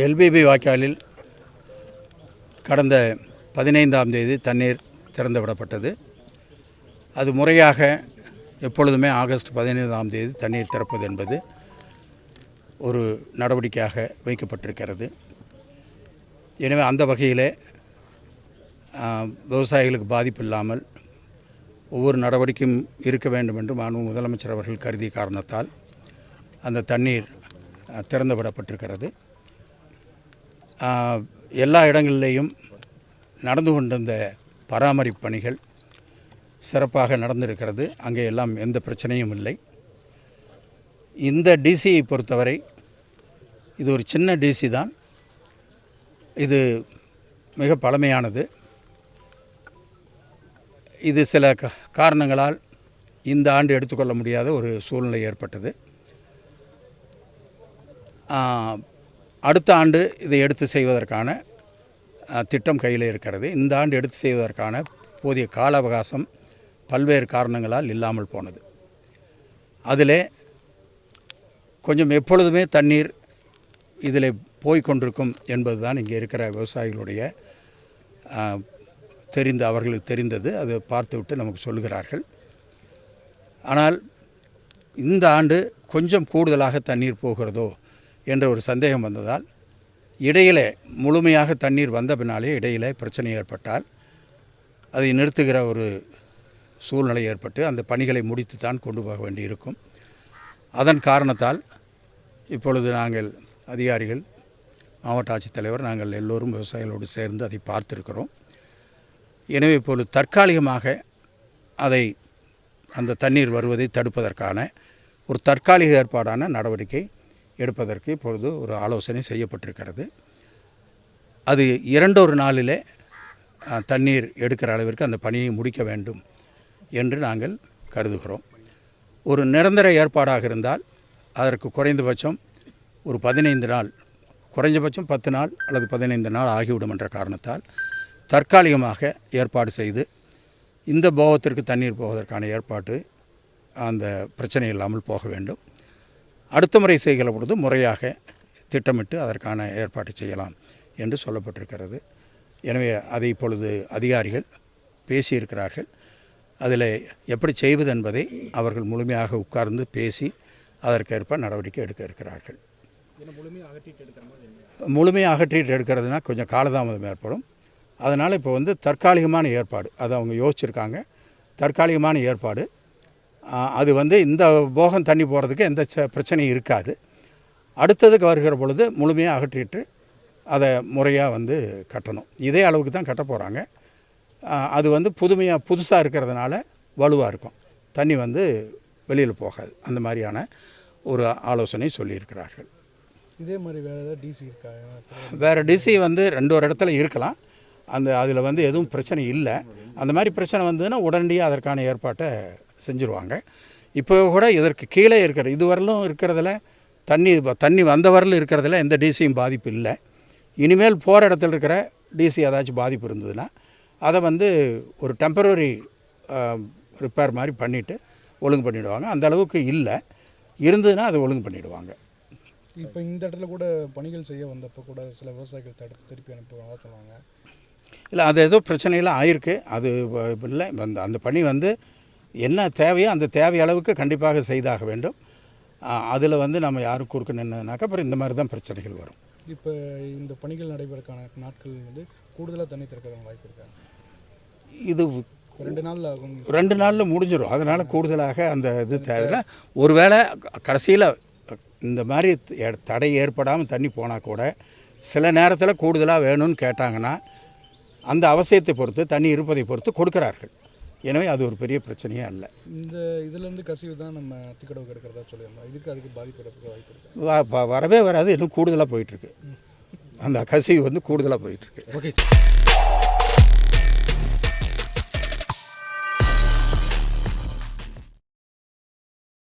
LPP வாய்க்காலில் கடந்த பதினைந்தாம் தேதி தண்ணீர் திறந்து விடப்பட்டது அது முறையாக எப்பொழுதுமே ஆகஸ்ட் பதினைந்தாம் தேதி தண்ணீர் திறப்பது என்பது ஒரு நடவடிக்கையாக வைக்கப்பட்டிருக்கிறது. எனவே அந்த வகையில் விவசாயிகளுக்கு பாதிப்பு இல்லாமல் ஒவ்வொரு நடவடிக்கையும் இருக்க வேண்டும் என்று மாண்பு முதலமைச்சர் அவர்கள் கருதிய காரணத்தால் அந்த தண்ணீர் திறந்து விடப்பட்டிருக்கிறது எல்லா இடங்களிலேயும் நடந்து கொண்டிருந்த பராமரிப்பு பணிகள் சிறப்பாக நடந்திருக்கிறது. அங்கே எல்லாம் எந்த பிரச்சனையும் இல்லை. இந்த டிசியை பொறுத்தவரை இது ஒரு சின்ன டிசி தான். இது மிக பழமையானது. இது சில க காரணங்களால் இந்த ஆண்டு எடுத்துக்கொள்ள முடியாத ஒரு சூழ்நிலை ஏற்பட்டது. அடுத்த ஆண்டு இதை எடுத்து செய்வதற்கான திட்டம் கையில் இருக்கிறது. இந்த ஆண்டு எடுத்து செய்வதற்கான போதிய கால அவகாசம் பல்வேறு காரணங்களால் இல்லாமல் போனது. அதில் கொஞ்சம் எப்பொழுதுமே தண்ணீர் இதில் போய்கொண்டிருக்கும் என்பது தான் இங்கே இருக்கிற விவசாயிகளுடைய தெரிந்து தெரிந்த அவர்களுக்கு தெரிந்தது. அதை பார்த்துவிட்டு நமக்கு சொல்லுகிறார்கள். ஆனால் இந்த ஆண்டு கொஞ்சம் கூடுதலாக தண்ணீர் போகிறதோ என்ற ஒரு சந்தேகம் வந்ததால் இடையிலே முழுமையாக தண்ணீர் வந்த பின்னாலே இடையிலே பிரச்சனை ஏற்பட்டால் அதை நிறுத்துகிற ஒரு சூழ்நிலை ஏற்பட்டு அந்த பணிகளை முடித்து தான் கொண்டு போக வேண்டியிருக்கும். அதன் காரணத்தால் இப்பொழுது நாங்கள் அதிகாரிகள் மாவட்ட ஆட்சித்தலைவர் நாங்கள் எல்லோரும் விவசாயிகளோடு சேர்ந்து அதை பார்த்துருக்கிறோம். எனவே இப்பொழுது தற்காலிகமாக அதை அந்த தண்ணீர் வருவதை தடுப்பதற்கான ஒரு தற்காலிக ஏற்பாடான நடவடிக்கை எடுப்பதற்கு இப்பொழுது ஒரு ஆலோசனை செய்யப்பட்டிருக்கிறது. அது இரண்டொரு நாளிலே தண்ணீர் எடுக்கிற அளவிற்கு அந்த பணியை முடிக்க வேண்டும் என்று நாங்கள் கருதுகிறோம். ஒரு நிரந்தர ஏற்பாடாக இருந்தால் அதற்கு குறைந்தபட்சம் ஒரு பதினைந்து நாள் குறைஞ்சபட்சம் பத்து நாள் அல்லது பதினைந்து நாள் ஆகிவிடும் என்ற காரணத்தால் தற்காலிகமாக ஏற்பாடு செய்து இந்த போகத்திற்கு தண்ணீர் போவதற்கான ஏற்பாடு அந்த பிரச்சனை இல்லாமல் போக வேண்டும். அடுத்த முறை செய்கிற பொழுது முறையாக திட்டமிட்டு அதற்கான ஏற்பாட்டை செய்யலாம் என்று சொல்லப்பட்டிருக்கிறது. எனவே அதை இப்பொழுது அதிகாரிகள் பேசியிருக்கிறார்கள். அதில் எப்படி செய்வது என்பதை அவர்கள் முழுமையாக உட்கார்ந்து பேசி அதற்கேற்ப நடவடிக்கை எடுக்க இருக்கிறார்கள். முழுமையாக அகற்றிட்டு எடுக்கிறதுனா கொஞ்சம் காலதாமதம் ஏற்படும். அதனால் இப்போ வந்து தற்காலிகமான ஏற்பாடு அதை அவங்க யோசிச்சிருக்காங்க. தற்காலிகமான ஏற்பாடு அது வந்து இந்த போகம் தண்ணி போகிறதுக்கு எந்த ச- பிரச்சனையும் இருக்காது. அடுத்ததுக்கு வருகிற பொழுது முழுமையாக அகற்றிட்டு அதை முறையாக வந்து கட்டணும். இதே அளவுக்கு தான் கட்ட போகிறாங்க அது வந்து புதுமையாக புதுசாக இருக்கிறதுனால வலுவாக இருக்கும். தண்ணி வந்து வெளியில் போகாது. அந்த மாதிரியான ஒரு ஆலோசனை சொல்லியிருக்கிறார்கள். இதே மாதிரி வேறு ஏதாவது டிசி இருக்கா? வேறு டிசி வந்து ரெண்டு ஒரு இடத்துல இருக்கலாம். அந்த அதில் வந்து எதுவும் பிரச்சனை இல்லை. அந்த மாதிரி பிரச்சனை வந்ததுன்னா உடனடியாக அதற்கான ஏற்பாட்டை செஞ்சுருவாங்க. இப்போ கூட இதற்கு கீழே இருக்கிற இதுவரையிலும் இருக்கிறதுல தண்ணி தண்ணி வந்த வரலும் இருக்கிறதுல எந்த டிசியும் பாதிப்பு இல்லை. இனிமேல் போகிற இடத்துல இருக்கிற டிசி ஏதாச்சும் பாதிப்பு இருந்ததுன்னா அதை வந்து ஒரு டெம்பரரி ரிப்பேர் மாதிரி பண்ணிவிட்டு ஒழுங்கு பண்ணிவிடுவாங்க அந்த அளவுக்கு இல்லை. இருந்ததுன்னா அதை ஒழுங்கு பண்ணிவிடுவாங்க இப்போ இந்த இடத்துல கூட பணிகள் செய்ய வந்தப்போ கூட சில விவசாயிகள் தடுத்து திருப்பி அனுப்புவாங்க சொன்னாங்க இல்லை அது ஏதோ பிரச்சனையெல்லாம் ஆயிருக்கு. அது இல்லை. அந்த அந்த பணி வந்து என்ன தேவையோ அந்த தேவை அளவுக்கு கண்டிப்பாக செய்தாக வேண்டும். அதில் வந்து நம்ம யாரும் குறுக்க நின்னதுனாக்கா அப்புறம் இந்த மாதிரி தான் பிரச்சனைகள் வரும். இப்போ இந்த பணிகள் நடைபெறக்கான நாட்கள் வந்து கூடுதலாக தண்ணி திறக்கிறவங்க வாய்ப்பு இருக்கா? இது ரெண்டு நாள் ஆகும். ரெண்டு நாளில் முடிஞ்சிடும் அதனால் கூடுதலாக அந்த இது தேவையில்ல. ஒருவேளை கடைசியில் இந்த மாதிரி தடை ஏற்படாமல் தண்ணி போனால் கூட சில நேரத்தில் கூடுதலாக வேணும்னு கேட்டாங்கன்னா அந்த அவசியத்தை பொறுத்து தண்ணி இருப்பதை பொறுத்து கொடுக்கிறார்கள். எனவே அது ஒரு பெரிய பிரச்சனையே அல்ல. இந்த இதுலேருந்து கசிவு தான் நம்ம அத்திக்கடவு கிடக்கிறதா சொல்லியிருந்தோம். இதுக்கு அதுக்கு பாதிப்பு எடுக்க வாய்ப்பு இருக்கா? வரவே வராது. இன்னும் கூடுதலாக போயிட்டுருக்கு அந்த கசிவு வந்து கூடுதலாக போயிட்டுருக்கு ஓகே